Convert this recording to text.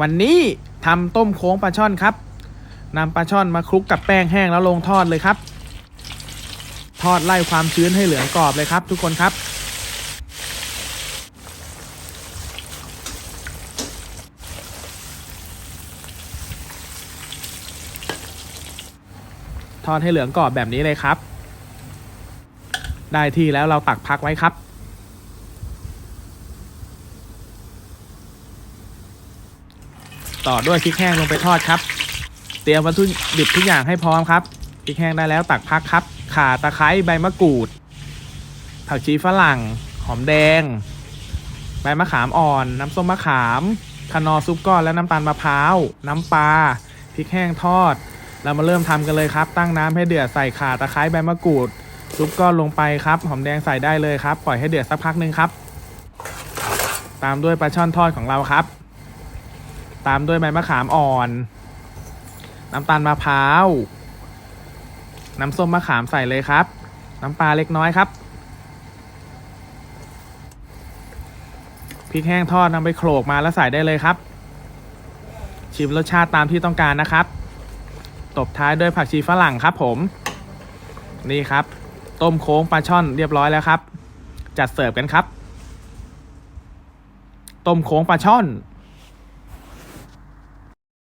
วันนี้ทำต้มโค้งปลาช่อนครับนำปลาช่อนมาคลุกกับแป้งแห้งแล้วลงทอดเลยครับ ทอดไล่ความชื้นให้เหลืองกรอบเลยครับ ทุกคนครับ ทอดให้เหลืองกรอบแบบนี้เลยครับ ได้ที่แล้วเราตักพักไว้ครับ ต่อด้วยพริกแห้งลงไปทอดครับ เตรียมวัตถุดิบทุกอย่างให้พร้อมครับพริกแห้งได้แล้วตักพักครับ ข่าตะไคร้ใบมะกรูด ผักชีฝรั่ง หอมแดง ใบมะขามอ่อน น้ำส้มมะขามคนอซุปก้อนและน้ำตาลมะพร้าว น้ำปลาพริกแห้งทอด เรามาเริ่มทำกันเลยครับ ตั้งน้ำให้เดือดใส่ข่าตะไคร้ใบมะกรูด ซุปก้อนลงไปครับ หอมแดงใส่ได้เลยครับ ปล่อยให้เดือดสักพักหนึ่งครับ ตามด้วยปลาช่อนทอดของเราครับ ตามด้วยใบมะขามอ่อน น้ำตาลมะพร้าว น้ำส้มมะขามใส่เลยครับ น้ำปลาเล็กน้อยครับ พริกแห้งทอดนำไปโขลกมาแล้วใส่ได้เลยครับ ชิมรสชาติตามที่ต้องการนะครับ ตบท้ายด้วยผักชีฝรั่งครับผม นี่ครับ ต้มโค้งปลาช่อนเรียบร้อยแล้วครับ จัดเสิร์ฟกันครับ ต้มโค้งปลาช่อน